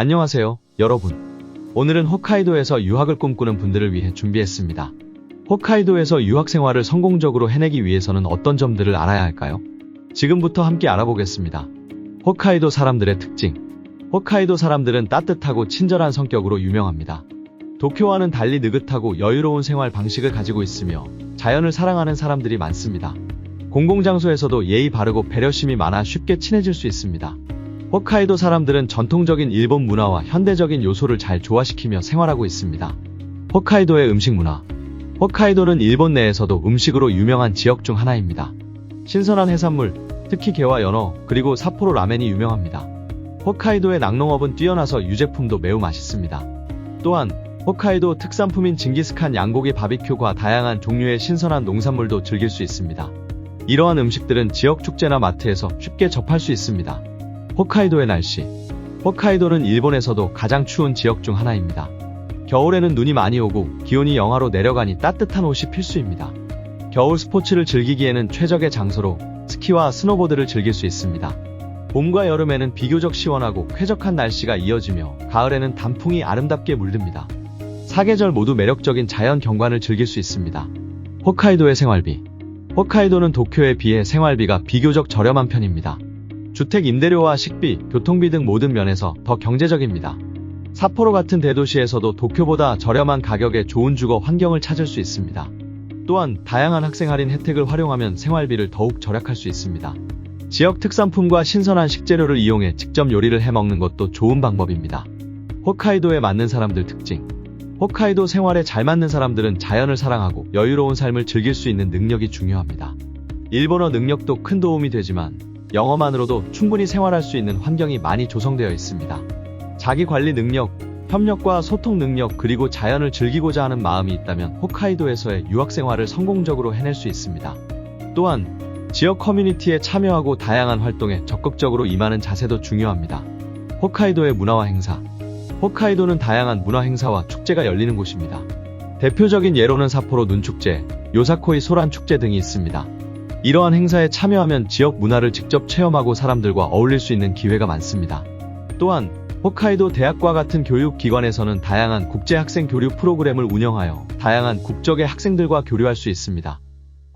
안녕하세요, 여러분. 오늘은 홋카이도에서 유학을 꿈꾸는 분들을 위해 준비했습니다. 홋카이도에서 유학 생활을 성공적으로 해내기 위해서는 어떤 점들을 알아야 할까요? 지금부터 함께 알아보겠습니다. 홋카이도 사람들의 특징. 홋카이도 사람들은 따뜻하고 친절한 성격으로 유명합니다. 도쿄와는 달리 느긋하고 여유로운 생활 방식을 가지고 있으며 자연을 사랑하는 사람들이 많습니다. 공공장소에서도 예의 바르고 배려심이 많아 쉽게 친해질 수 있습니다. 홋카이도 사람들은 전통적인 일본 문화와 현대적인 요소를 잘 조화시키며 생활하고 있습니다. 홋카이도의 음식 문화. 홋카이도는 일본 내에서도 음식으로 유명한 지역 중 하나입니다. 신선한 해산물, 특히 게와 연어, 그리고 삿포로 라멘이 유명합니다. 홋카이도의 낙농업은 뛰어나서 유제품도 매우 맛있습니다. 또한 홋카이도 특산품인 징기스칸 양고기 바비큐과 다양한 종류의 신선한 농산물도 즐길 수 있습니다. 이러한 음식들은 지역 축제나 마트에서 쉽게 접할 수 있습니다. 홋카이도의 날씨. 홋카이도는 일본에서도 가장 추운 지역 중 하나입니다. 겨울에는 눈이 많이 오고 기온이 영하로 내려가니 따뜻한 옷이 필수입니다. 겨울 스포츠를 즐기기에는 최적의 장소로 스키와 스노보드를 즐길 수 있습니다. 봄과 여름에는 비교적 시원하고 쾌적한 날씨가 이어지며 가을에는 단풍이 아름답게 물듭니다. 사계절 모두 매력적인 자연 경관을 즐길 수 있습니다. 홋카이도의 생활비. 홋카이도는 도쿄에 비해 생활비가 비교적 저렴한 편입니다. 주택 임대료와 식비, 교통비 등 모든 면에서 더 경제적입니다. 사포로 같은 대도시에서도 도쿄보다 저렴한 가격에 좋은 주거 환경을 찾을 수 있습니다. 또한 다양한 학생 할인 혜택을 활용하면 생활비를 더욱 절약할 수 있습니다. 지역 특산품과 신선한 식재료를 이용해 직접 요리를 해 먹는 것도 좋은 방법입니다. 홋카이도에 맞는 사람들 특징. 홋카이도 생활에 잘 맞는 사람들은 자연을 사랑하고 여유로운 삶을 즐길 수 있는 능력이 중요합니다. 일본어 능력도 큰 도움이 되지만 영어만으로도 충분히 생활할 수 있는 환경이 많이 조성되어 있습니다. 자기 관리 능력, 협력과 소통 능력 그리고 자연을 즐기고자 하는 마음이 있다면 홋카이도에서의 유학 생활을 성공적으로 해낼 수 있습니다. 또한 지역 커뮤니티에 참여하고 다양한 활동에 적극적으로 임하는 자세도 중요합니다. 홋카이도의 문화와 행사. 홋카이도는 다양한 문화 행사와 축제가 열리는 곳입니다. 대표적인 예로는 사포로 눈축제, 요사코이 소란 축제 등이 있습니다. 이러한 행사에 참여하면 지역 문화를 직접 체험하고 사람들과 어울릴 수 있는 기회가 많습니다. 또한 홋카이도 대학과 같은 교육기관에서는 다양한 국제학생 교류 프로그램을 운영하여 다양한 국적의 학생들과 교류할 수 있습니다.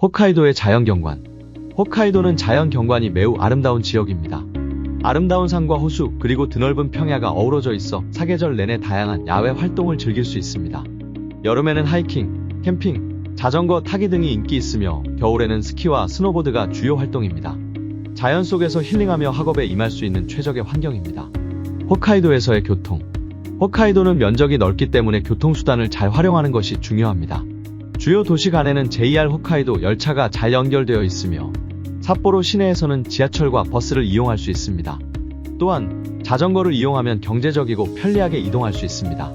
홋카이도의 자연경관 홋카이도는 자연경관이 매우 아름다운 지역입니다. 아름다운 산과 호수 그리고 드넓은 평야가 어우러져 있어 사계절 내내 다양한 야외 활동을 즐길 수 있습니다. 여름에는 하이킹, 캠핑, 자전거 타기 등이 인기 있으며 겨울에는 스키와 스노보드가 주요 활동입니다. 자연 속에서 힐링하며 학업에 임할 수 있는 최적의 환경입니다. 홋카이도에서의 교통. 홋카이도는 면적이 넓기 때문에 교통수단을 잘 활용하는 것이 중요합니다. 주요 도시 간에는 JR 홋카이도 열차가 잘 연결되어 있으며 삿포로 시내에서는 지하철과 버스를 이용할 수 있습니다. 또한 자전거를 이용하면 경제적이고 편리하게 이동할 수 있습니다.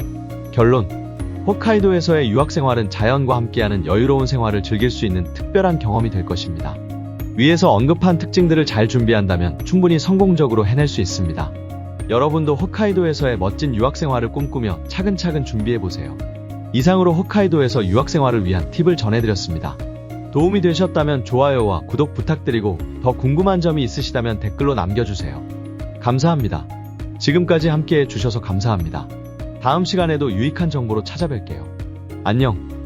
결론. 홋카이도에서의 유학 생활은 자연과 함께하는 여유로운 생활을 즐길 수 있는 특별한 경험이 될 것입니다. 위에서 언급한 특징들을 잘 준비한다면 충분히 성공적으로 해낼 수 있습니다. 여러분도 홋카이도에서의 멋진 유학 생활을 꿈꾸며 차근차근 준비해 보세요. 이상으로 홋카이도에서 유학 생활을 위한 팁을 전해드렸습니다. 도움이 되셨다면 좋아요와 구독 부탁드리고 더 궁금한 점이 있으시다면 댓글로 남겨주세요. 감사합니다. 지금까지 함께 해 주셔서 감사합니다. 다음 시간에도 유익한 정보로 찾아뵐게요. 안녕.